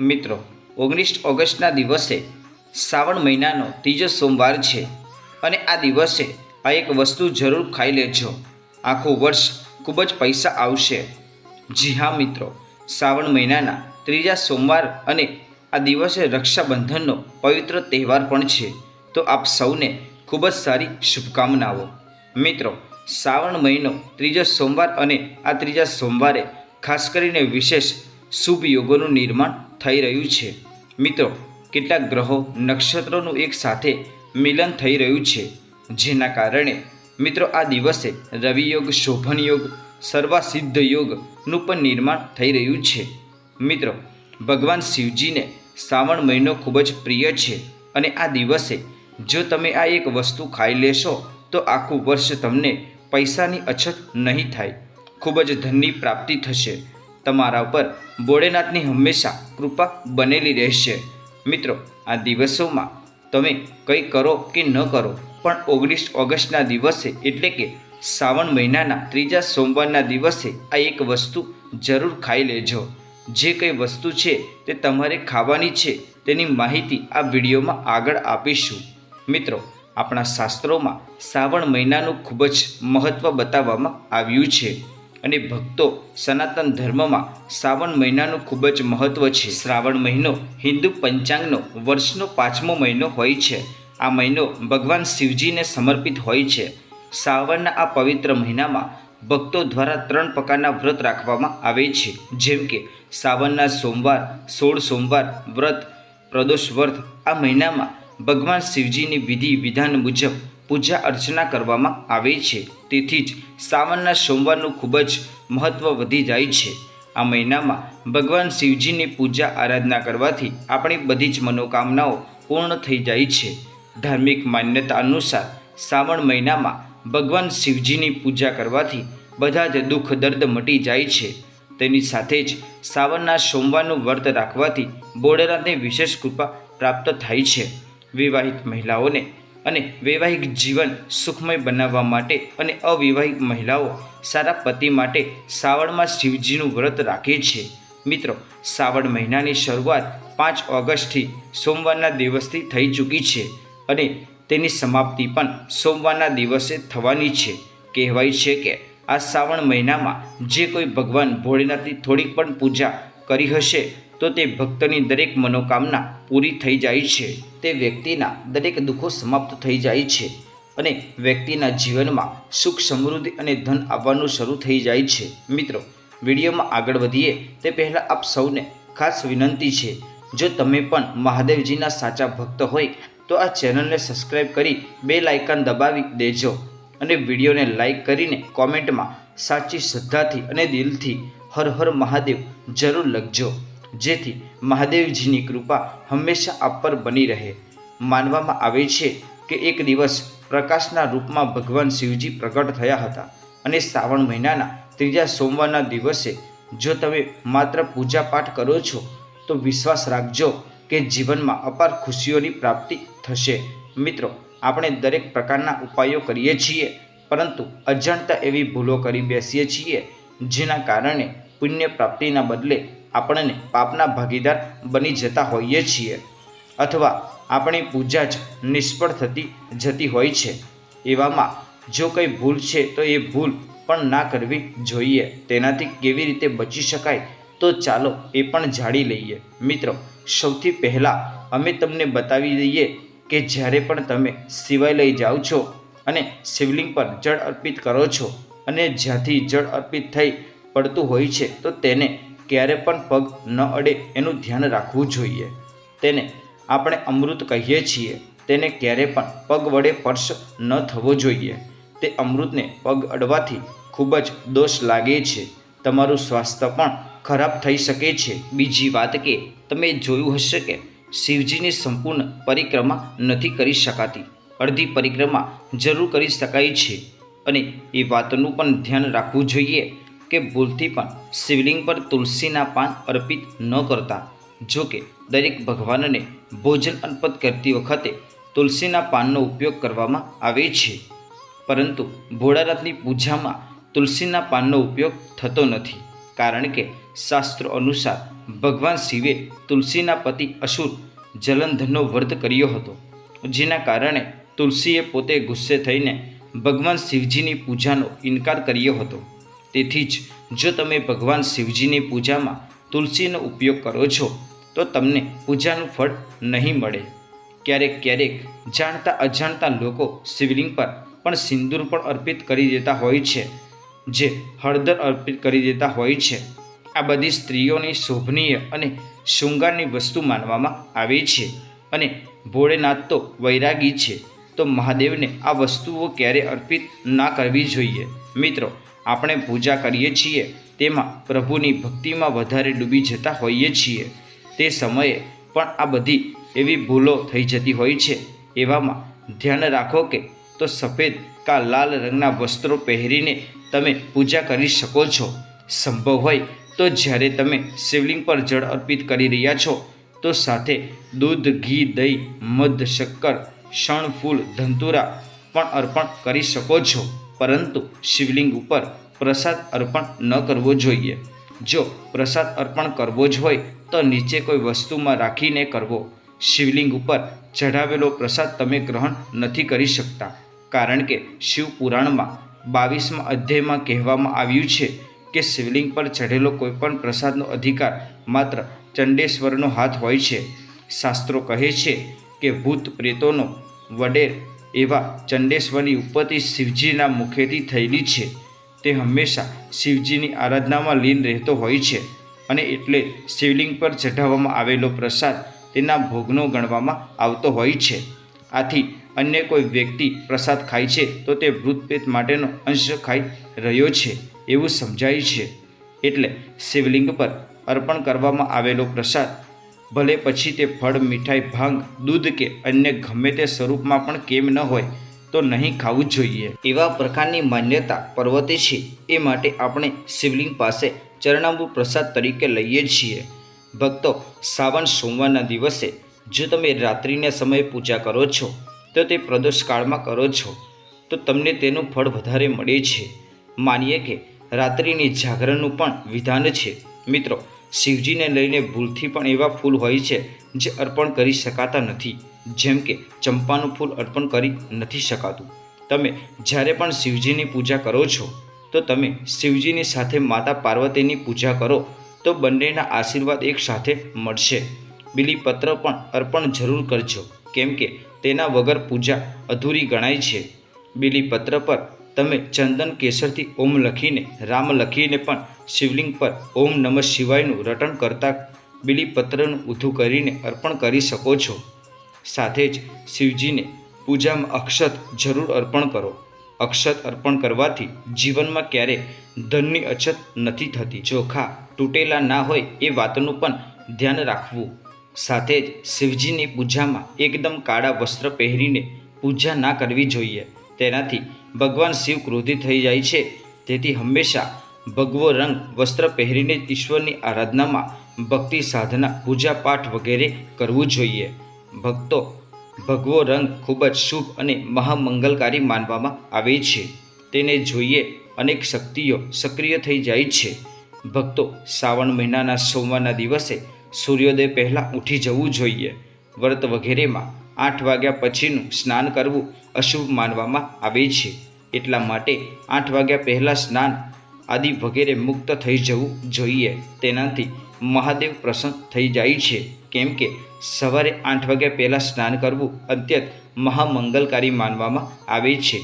મિત્રો, ઓગણીસ ઓગસ્ટના દિવસે શ્રાવણ મહિનાનો ત્રીજો સોમવાર છે અને આ દિવસે આ એક વસ્તુ જરૂર ખાઈ લેજો. આખું વર્ષ ખૂબ જ પૈસા આવશે. જી હા, મિત્રો, શ્રાવણ મહિનાના ત્રીજા સોમવાર અને આ દિવસે રક્ષાબંધનનો પવિત્ર તહેવાર પણ છે. તો આપ સૌને ખૂબ જ સારી શુભકામનાઓ. મિત્રો, શ્રાવણ મહિનો ત્રીજો સોમવાર અને આ ત્રીજા સોમવારે ખાસ કરીને વિશેષ શુભ યોગોનું નિર્માણ થઈ રહ્યું છે. મિત્રો, કેટલાક ગ્રહો નક્ષત્રોનું એક સાથે મિલન થઈ રહ્યું છે, જેના કારણે, મિત્રો, આ દિવસે રવિયોગ શોભન યોગ સર્વાસિદ્ધ યોગનું પણ નિર્માણ થઈ રહ્યું છે. મિત્રો, ભગવાન શિવજીને શ્રાવણ મહિનો ખૂબ જ પ્રિય છે અને આ દિવસે જો તમે આ એક વસ્તુ ખાઈ લેશો, તો આખું વર્ષ તમને પૈસાની અછત નહીં થાય. ખૂબ જ ધનની પ્રાપ્તિ થશે. તમારા ઉપર ભોળેનાથની હંમેશા કૃપા બનેલી રહેશે. મિત્રો, આ દિવસોમાં તમે કંઈ કરો કે ન કરો, પણ ઓગણીસ ઓગસ્ટના દિવસે એટલે કે શ્રાવણ મહિનાના ત્રીજા સોમવારના દિવસે આ એક વસ્તુ જરૂર ખાઈ લેજો. જે કંઈ વસ્તુ છે તે તમારે ખાવાની છે તેની માહિતી આ વિડીયોમાં આગળ આપીશું. મિત્રો, આપણા શાસ્ત્રોમાં શ્રાવણ મહિનાનું ખૂબ જ મહત્ત્વ બતાવવામાં આવ્યું છે. અને ભક્તો સનાતન ધર્મમાં શ્રાવણ મહિનાનું ખૂબ જ મહત્ત્વ છે. શ્રાવણ મહિનો હિન્દુ પંચાંગનો વર્ષનો પાંચમો મહિનો હોય છે. આ મહિનો ભગવાન શિવજીને સમર્પિત હોય છે. શ્રાવણના આ પવિત્ર મહિનામાં ભક્તો દ્વારા ત્રણ પ્રકારના વ્રત રાખવામાં આવે છે. જેમ કે શ્રાવણના સોમવાર, સોળ સોમવાર, વ્રત, પ્રદોષ વ્રત. આ મહિનામાં ભગવાન શિવજીની વિધિ વિધાન મુજબ પૂજા અર્ચના કરવામાં આવે છે. તેથી જ શ્રાવણના સોમવારનું ખૂબ જ મહત્ત્વ વધી જાય છે. આ મહિનામાં ભગવાન શિવજીની પૂજા આરાધના કરવાથી આપણી બધી જ મનોકામનાઓ પૂર્ણ થઈ જાય છે. ધાર્મિક માન્યતા અનુસાર શ્રાવણ મહિનામાં ભગવાન શિવજીની પૂજા કરવાથી બધા જ દુઃખ દર્દ મટી જાય છે. તેની સાથે જ શ્રાવણના સોમવારનું વ્રત રાખવાથી બોળેનાથની વિશેષ કૃપા પ્રાપ્ત થાય છે. વિવાહિત મહિલાઓને અને વૈવાહિક જીવન સુખમય બનાવવા માટે અને અવિવાહિત મહિલાઓ સારા પતિ માટે શ્રાવણમાં શિવજીનું વ્રત રાખે છે. મિત્રો શ્રાવણ મહિનાની શરૂઆત પાંચ ઓગસ્ટથી સોમવારના દિવસથી થઈ ચૂકી છે અને તેની સમાપ્તિ પણ સોમવારના દિવસે થવાની છે. કહેવાય છે કે આ શ્રાવણ મહિનામાં જે કોઈ ભગવાન ભોળેનાથની થોડીક પણ પૂજા કરી હશે તો તે ભક્તની દરેક મનોકામના પૂરી થઈ જાય છે. તે વ્યક્તિના દરેક દુઃખો સમાપ્ત થઈ જાય છે અને વ્યક્તિના જીવનમાં સુખ સમૃદ્ધિ અને ધન આવવાનું શરૂ થઈ જાય છે. મિત્રો, વિડીયોમાં આગળ વધીએ તે પહેલાં આપ સૌને ખાસ વિનંતી છે, જો તમે પણ મહાદેવજીના સાચા ભક્ત હોય, તો આ ચેનલને સબસ્ક્રાઈબ કરી બે લાઇકન દબાવી દેજો અને વિડીયોને લાઈક કરીને કોમેન્ટમાં સાચી શ્રદ્ધાથી અને દિલથી હર હર મહાદેવ જરૂર લખજો. જેથી મહાદેવજીની કૃપા હંમેશા આપ પર બની રહે. માનવામાં આવે છે કે એક દિવસ પ્રકાશના રૂપમાં ભગવાન શિવજી પ્રગટ થયા હતા અને શ્રાવણ મહિનાના ત્રીજા સોમવારના દિવસે જો તમે માત્ર પૂજાપાઠ કરો છો, તો વિશ્વાસ રાખજો કે જીવનમાં અપાર ખુશીઓની પ્રાપ્તિ થશે. મિત્રો, આપણે દરેક પ્રકારના ઉપાયો કરીએ છીએ, પરંતુ અજાણતા એવી ભૂલો કરી બેસીએ છીએ, જેના કારણે પુણ્ય પ્રાપ્તિના બદલે આપણને પાપના ભાગીદાર બની જતા હોઈએ છીએ અથવા આપણી પૂજા જ નિષ્ફળ થતી જતી હોય છે. એવામાં જો કંઈ ભૂલ છે તો એ ભૂલ પણ ના કરવી જોઈએ. તેનાથી કેવી રીતે બચી શકાય તો ચાલો એ પણ જાણી લઈએ. મિત્રો, સૌથી પહેલાં અમે તમને બતાવી દઈએ કે જ્યારે પણ તમે સિવાય લઈ જાઓ છો અને શિવલિંગ પર જળ અર્પિત કરો છો અને જ્યાંથી જળ અર્પિત થઈ પડતું હોય છે તો તેને ક્યારે પણ પગ ન અડે એનું ધ્યાન રાખવું જોઈએ. તેને આપણે અમૃત કહીએ છીએ, તેને ક્યારે પણ પગ વડે સ્પર્શ ન થવો જોઈએ. તે અમૃતને પગ અડવાથી ખૂબ જ દોષ લાગે છે. તમારું સ્વાસ્થ્ય પણ ખરાબ થઈ શકે છે. બીજી વાત કે, તમે જોયું હશે કે શિવજીની સંપૂર્ણ પરિક્રમા નથી કરી શકાતી. અડધી પરિક્રમા જરૂર કરી શકાય છે. અને એ વાતનું પણ ધ્યાન રાખવું જોઈએ. કે ભૂલથી પણ શિવલિંગ પર તુલસીના પાન અર્પિત ન કરતા. જો કે દરેક ભગવાનને ભોજન અર્પિત કરતી વખતે તુલસીના પાનનો ઉપયોગ કરવામાં આવે છે. પરંતુ ભોળાનાથની પૂજામાં તુલસીના પાનનો ઉપયોગ થતો નથી. કારણ કે શાસ્ત્રો અનુસાર ભગવાન શિવે તુલસીના પતિ અસુર જલંધરનો વ્રત કર્યો હતો. જેના કારણે તુલસીએ પોતે ગુસ્સે થઈને ભગવાન શિવજીની પૂજાનો ઇનકાર કર્યો હતો. તેથી જ જો તમે ભગવાન શિવજીની પૂજામાં તુલસીનો ઉપયોગ કરો છો, તો તમને પૂજાનું ફળ નહીં મળે. ક્યારેક ક્યારેક જાણતા અજાણતા લોકો શિવલિંગ પર પણ સિંદૂર પણ અર્પિત કરી દેતા હોય છે, જે હળદર અર્પિત કરી દેતા હોય છે. આ બધી સ્ત્રીઓની શોભનીય અને શૃંગારની વસ્તુ માનવામાં આવે છે અને ભોળેનાથ તો વૈરાગી છે, તો મહાદેવને આ વસ્તુઓ ક્યારે અર્પિત ના કરવી જોઈએ? મિત્રો આપણે પૂજા કરીએ છીએ, તેમાં પ્રભુની ભક્તિમાં વધારે ડૂબી જતા હોઈએ છીએ. તે સમયે પણ આ બધી એવી ભૂલો થઈ જતી હોય છે. એવામાં ધ્યાન રાખો કે તો સફેદ કા લાલ રંગના વસ્ત્રો પહેરીને તમે પૂજા કરી શકો છો. સંભવ હોય તો જ્યારે તમે શિવલિંગ પર જળ અર્પિત કરી રહ્યા છો, તો સાથે દૂધ, ઘી, દહીં, મધ, શક્કર, શણ, ફૂલ, ધંતુરા પણ અર્પણ કરી શકો છો. પરંતુ શિવલિંગ ઉપર પ્રસાદ અર્પણ ન કરવો જોઈએ. જો પ્રસાદ અર્પણ કરવો જ હોય, તો નીચે કોઈ વસ્તુમાં રાખીને કરવો. શિવલિંગ ઉપર ચઢાવેલો પ્રસાદ તમે ગ્રહણ નથી કરી શકતા. કારણ કે શિવ પુરાણમાં બાવીસમાં અધ્યાયમાં કહેવામાં આવ્યું છે કે શિવલિંગ પર ચઢેલો કોઈપણ પ્રસાદનો અધિકાર માત્ર ચંડેશ્વરનો હાથ હોય છે. શાસ્ત્રો કહે છે કે ભૂત પ્રેતોનો વડેર એવા ચંડેશ્વરની ઉત્પત્તિ શિવજીના મુખેથી થયેલી છે. તે હંમેશા શિવજીની આરાધનામાં લીન રહેતો હોય છે અને એટલે શિવલિંગ પર ચઢાવવામાં આવેલો પ્રસાદ તેના ભોગનો ગણવામાં આવતો હોય છે. આથી અન્ય કોઈ વ્યક્તિ પ્રસાદ ખાય છે તો તે ભૂતપ્રેત માટેનો અંશ ખાઈ રહ્યો છે એવું સમજાય છે. એટલે શિવલિંગ પર અર્પણ કરવામાં આવેલો પ્રસાદ ભલે પછી તે ફળ, મીઠાઈ, ભાંગ, દૂધ કે અન્ય ગમે તે સ્વરૂપમાં પણ કેમ ન હોય, તો નહીં ખાવું જોઈએ. એવા પ્રકારની માન્યતા પર્વતે છે, એ માટે આપણે શિવલિંગ પાસે ચરણાંબુ પ્રસાદ તરીકે લઈએ છીએ. ભક્તો, શ્રાવણ સોમવારના દિવસે જો તમે રાત્રિના સમયે પૂજા કરો છો, તો તે પ્રદોષ કાળમાં કરો છો, તો તમને તેનું ફળ વધારે મળે છે. માનીએ કે રાત્રિની જાગરણનું પણ વિધાન છે. મિત્રો શિવજીને લઈને ભૂલથી પણ એવા ફૂલ હોય છે જે અર્પણ કરી શકાતા નથી. જેમ કે ચંપાનું ફૂલ અર્પણ કરી નથી શકાતું. તમે જ્યારે પણ શિવજીની પૂજા કરો છો, તો તમે શિવજીની સાથે માતા પાર્વતીની પૂજા કરો, તો બંનેના આશીર્વાદ એક સાથે મળશે. બિલીપત્ર પણ અર્પણ જરૂર કરજો, કેમ કે તેના વગર પૂજા અધૂરી ગણાય છે. બિલીપત્ર પર તમે ચંદન કેસરથી ઓમ લખીને, રામ લખીને પણ શિવલિંગ પર ઓમ નમઃ શિવાયનું રટણ કરતા બિલીપત્રનું ઊંધું કરીને અર્પણ કરી શકો છો. સાથે જ શિવજીને પૂજામાં અક્ષત જરૂર અર્પણ કરો. અક્ષત અર્પણ કરવાથી જીવનમાં ક્યારે ધનની અછત નથી થતી. ચોખા તૂટેલા ના હોય એ વાતનું પણ ધ્યાન રાખવું. સાથે જ શિવજીની પૂજામાં એકદમ કાળા વસ્ત્ર પહેરીને પૂજા ના કરવી જોઈએ. તેનાથી ભગવાન શિવ ક્રોધિત થઈ જાય છે. તેથી હંમેશા ભગવો રંગ, વસ્ત્ર પહેરીને ઈશ્વરની આરાધનામાં ભક્તિ, સાધના, પૂજા પાઠ વગેરે કરવું જોઈએ. ભક્તો ભગવો રંગ ખૂબ જ શુભ અને મહામંગલકારી માનવામાં આવે છે. તેને જોઈએ અનેક શક્તિઓ સક્રિય થઈ જાય છે. ભક્તો શ્રાવણ મહિનાના સોમવારના દિવસે સૂર્યોદય પહેલાં ઉઠી જવું જોઈએ. વ્રત વગેરેમાં આઠ વાગ્યા પછીનું સ્નાન કરવું અશુભ માનવામાં આવે છે. એટલા માટે આઠ વાગ્યા પહેલાં સ્નાન આદિ વગેરે મુક્ત થઈ જવું જોઈએ. તેનાથી મહાદેવ પ્રસન્ન થઈ જાય છે. કેમ કે સવારે આઠ વાગ્યા પહેલાં સ્નાન કરવું અત્યંત મહામંગલકારી માનવામાં આવે છે.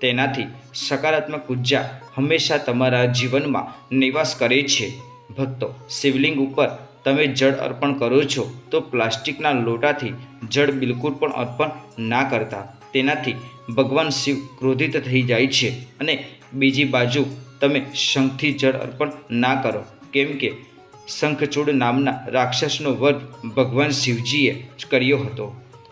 તેનાથી સકારાત્મક ઊર્જા હંમેશા તમારા જીવનમાં નિવાસ કરે છે. ભક્તો શિવલિંગ ઉપર તમે જળ અર્પણ કરો છો, તો પ્લાસ્ટિકના લોટાથી જળ બિલકુલ પણ અર્પણ ના કરતા. તેનાથી ભગવાન શિવ ક્રોધિત થઈ જાય છે અને બીજી બાજુ તમે શંખથી જળ અર્પણ ના કરો. કેમ કે શંખચૂડ નામના રાક્ષસનો વધ ભગવાન શિવજીએ કર્યો હતો.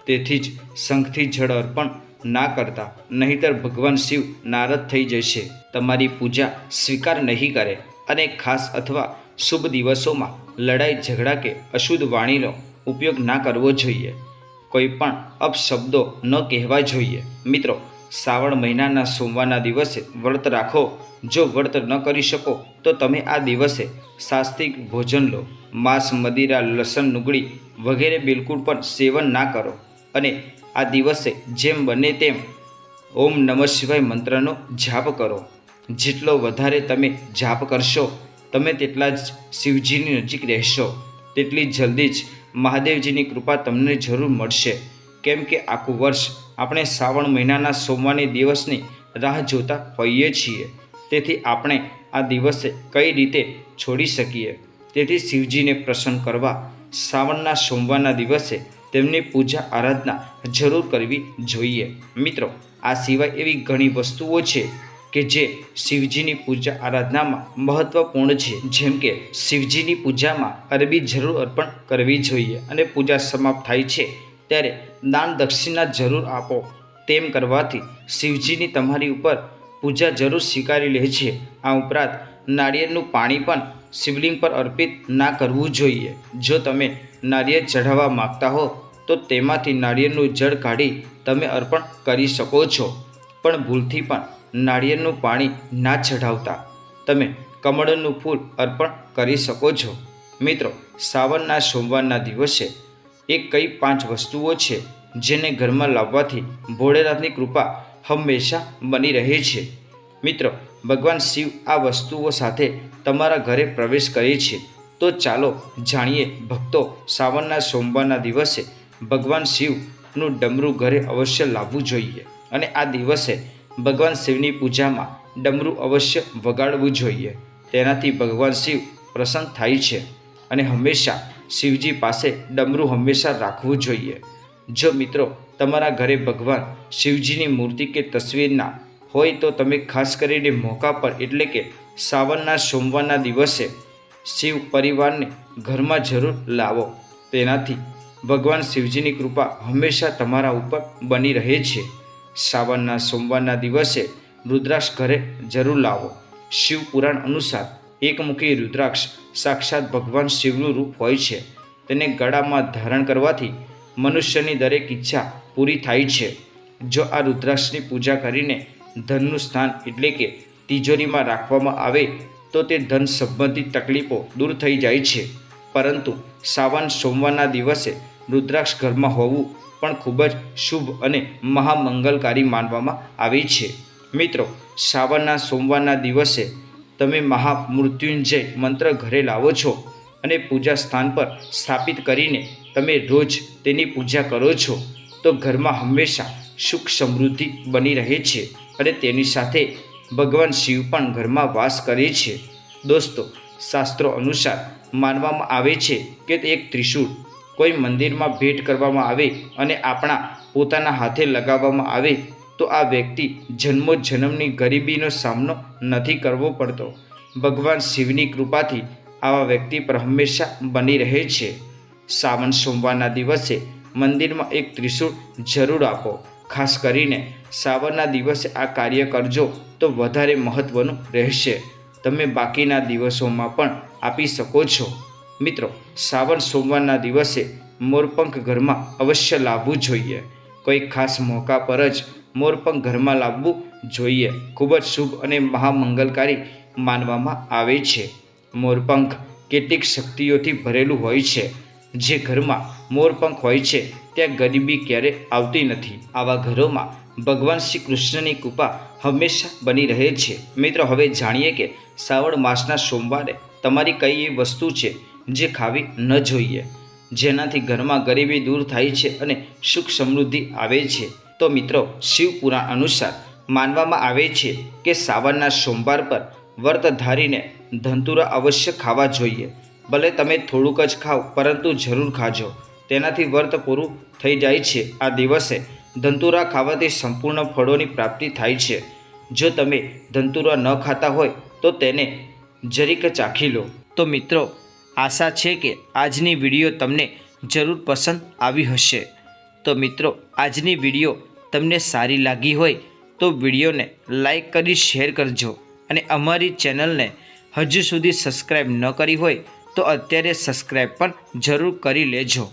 તેથી જ શંખથી જળ અર્પણ ના કરતા, નહીતર ભગવાન શિવ નારદ થઈ જશે. તમારી પૂજા સ્વીકાર નહીં કરે. અને ખાસ અથવા શુભ દિવસોમાં લડાઈ, ઝઘડા કે અશુદ્ધ વાણીનો ઉપયોગ ના કરવો જોઈએ. કોઈ પણ અપશબ્દો ન કહેવા જોઈએ. મિત્રો, શ્રાવણ મહિનાના સોમવારના દિવસે વ્રત રાખો. જો વ્રત ન કરી શકો, તો તમે આ દિવસે સાસ્તિક ભોજન લો. માંસ, મદિરા, લસણ, નુગળી વગેરે બિલકુલ પણ સેવન ના કરો. અને આ દિવસે જેમ બને તેમ ઓમ નમઃ શિવાય મંત્રનો જાપ કરો. જેટલો વધારે તમે જાપ કરશો, તમે તેટલા જ શિવજીની નજીક રહેશો. તેટલી જલ્દી જ મહાદેવજીની કૃપા તમને જરૂર મળશે. કેમ કે આખું વર્ષ આપણે શ્રાવણ મહિનાના સોમવારની દિવસની રાહ જોતા હોઈએ છીએ. તેથી આપણે આ દિવસે કઈ રીતે છોડી શકીએ? તેથી શિવજીને પ્રસન્ન કરવા શ્રાવણના સોમવારના દિવસે તેમની પૂજા આરાધના જરૂર કરવી જોઈએ. મિત્રો, આ સિવાય એવી ઘણી વસ્તુઓ છે કે જે શિવજીની પૂજા આરાધનામાં મહત્વપૂર્ણ છે. જેમ કે શિવજીની પૂજામાં અરબી જરૂર અર્પણ કરવી જોઈએ અને પૂજા સમાપ્ત થાય છે, ત્યારે દાન દક્ષિણા જરૂર આપો. તેમ કરવાથી શિવજીની તમારી ઉપર પૂજા જરૂર સ્વીકારી લે છે. આ ઉપરાંત નાળિયેરનું પાણી પણ શિવલિંગ પર અર્પિત ના કરવું જોઈએ. જો તમે નાળિયેર ચઢાવવા માગતા હો, તો તેમાંથી નાળિયેરનું જળ કાઢી તમે અર્પણ કરી શકો છો. પણ ભૂલથી પણ નાળિયેરનું પાણી ના ચઢાવતા તમે કમળનું ફૂલ અર્પણ કરી શકો છો. મિત્રો, સાવનના સોમવારના દિવસે એ કઈ પાંચ વસ્તુઓ છે જેને ઘરમાં લાવવાથી ભોળેનાથની કૃપા હંમેશા બની રહે છે. મિત્રો, ભગવાન શિવ આ વસ્તુઓ સાથે તમારા ઘરે પ્રવેશ કરે છે. તો ચાલો જાણીએ ભક્તો સાવનના સોમવારના દિવસે ભગવાન શિવનું ડમરું ઘરે અવશ્ય લાવવું જોઈએ. અને આ દિવસે ભગવાન શિવની પૂજામાં ડમરું અવશ્ય વગાડવું જોઈએ. તેનાથી ભગવાન શિવ પ્રસન્ન થાય છે અને હંમેશા શિવજી પાસે ડમરું હંમેશા રાખવું જોઈએ. જો મિત્રો, તમારા ઘરે ભગવાન શિવજીની મૂર્તિ કે તસવીરના હોય તો તમે ખાસ કરીને મોકા પર, એટલે કે સાવનના સોમવારના દિવસે શિવ પરિવારને ઘરમાં જરૂર લાવો. તેનાથી ભગવાન શિવજીની કૃપા હંમેશા તમારા ઉપર બની રહે છે. શ્રાવણના સોમવારના દિવસે રુદ્રાક્ષ ઘરે જરૂર લાવો. શિવ પુરાણ અનુસાર એકમુખી રુદ્રાક્ષ સાક્ષાત ભગવાન શિવનું રૂપ હોય છે. તેને ગળામાં ધારણ કરવાથી મનુષ્યની દરેક ઈચ્છા પૂરી થાય છે. જો આ રુદ્રાક્ષની પૂજા કરીને ધનનું સ્થાન એટલે કે તિજોરીમાં રાખવામાં આવે, તો તે ધન સંબંધિત તકલીફો દૂર થઈ જાય છે. પરંતુ સાવન સોમવારના દિવસે રુદ્રાક્ષ ઘરમાં હોવું પણ ખૂબ જ શુભ અને મહામંગલકારી માનવામાં આવે છે. મિત્રો, શ્રાવણના સોમવારના દિવસે તમે મહામૃત્યુંજય મંત્ર ઘરે લાવો છો અને પૂજા સ્થાન પર સ્થાપિત કરીને તમે રોજ તેની પૂજા કરો છો, તો ઘરમાં હંમેશા સુખ સમૃદ્ધિ બની રહે છે અને તેની સાથે ભગવાન શિવ પણ ઘરમાં વાસ કરે છે. દોસ્તો, શાસ્ત્રો અનુસાર માનવામાં આવે છે કે એક ત્રિશૂળ કોઈ મંદિરમાં ભેટ કરવામાં આવે અને આપણા પોતાના હાથે લગાવવામાં આવે, તો આ વ્યક્તિ જન્મો જન્મની ગરીબીનો સામનો નથી કરવો પડતો. ભગવાન શિવની કૃપાથી આવા વ્યક્તિ પર હંમેશા બની રહે છે. સાવન સોમવારના દિવસે મંદિરમાં એક ત્રિશૂળ જરૂર આપો. ખાસ કરીને શ્રાવણના દિવસે આ કાર્ય કરજો, તો વધારે મહત્ત્વનું રહેશે. તમે બાકીના દિવસોમાં પણ આપી શકો છો. મિત્રો, શ્રાવણ સોમવારના દિવસે મોરપંખ ઘરમાં અવશ્ય લાવવું જોઈએ. કોઈ ખાસ મોકા પર જ મોરપંખ ઘરમાં લાવવું જોઈએ. ખૂબ જ શુભ અને મહામંગલકારી માનવામાં આવે છે. મોરપંખ કેટલીક શક્તિઓથી ભરેલું હોય છે. જે ઘરમાં મોરપંખ હોય છે, ત્યાં ગરીબી ક્યારે આવતી નથી. આવા ઘરોમાં ભગવાન શ્રી કૃષ્ણની કૃપા હંમેશા બની રહે છે. મિત્રો, હવે જાણીએ કે શ્રાવણ માસના સોમવારે તમારી કઈ એ વસ્તુ છે જે ખાવી ન જોઈએ. જેનાથી ઘરમાં ગરીબી દૂર થાય છે અને સુખ સમૃદ્ધિ આવે છે. તો મિત્રો, શિવ પુરાણ અનુસાર માનવામાં આવે છે કે સાવનના સોમવાર પર વ્રત ધારીને ધંતુરા અવશ્ય ખાવા જોઈએ. ભલે તમે થોડુંક જ ખાઓ પરંતુ જરૂર ખાજો. તેનાથી વ્રત પૂરું થઈ જાય છે. આ દિવસે ધંતુરા ખાવાથી સંપૂર્ણ ફળોની પ્રાપ્તિ થાય છે. જો તમે ધંતુરા ન ખાતા હોય, તો તેને જરીક ચાખી લો. તો મિત્રો આશા છે કે આજની વીડિયો તમને જરૂર પસંદ આવી હશે. તો મિત્રો, આજની વીડિયો તમને સારી લાગી હોય તો વિડીયોને લાઈક કરી શેર કરજો અને અમારી ચેનલને હજુ સુધી સબસ્ક્રાઈબ ન કરી હોય તો અત્યારે સબસ્ક્રાઈબ પણ જરૂર કરી લેજો.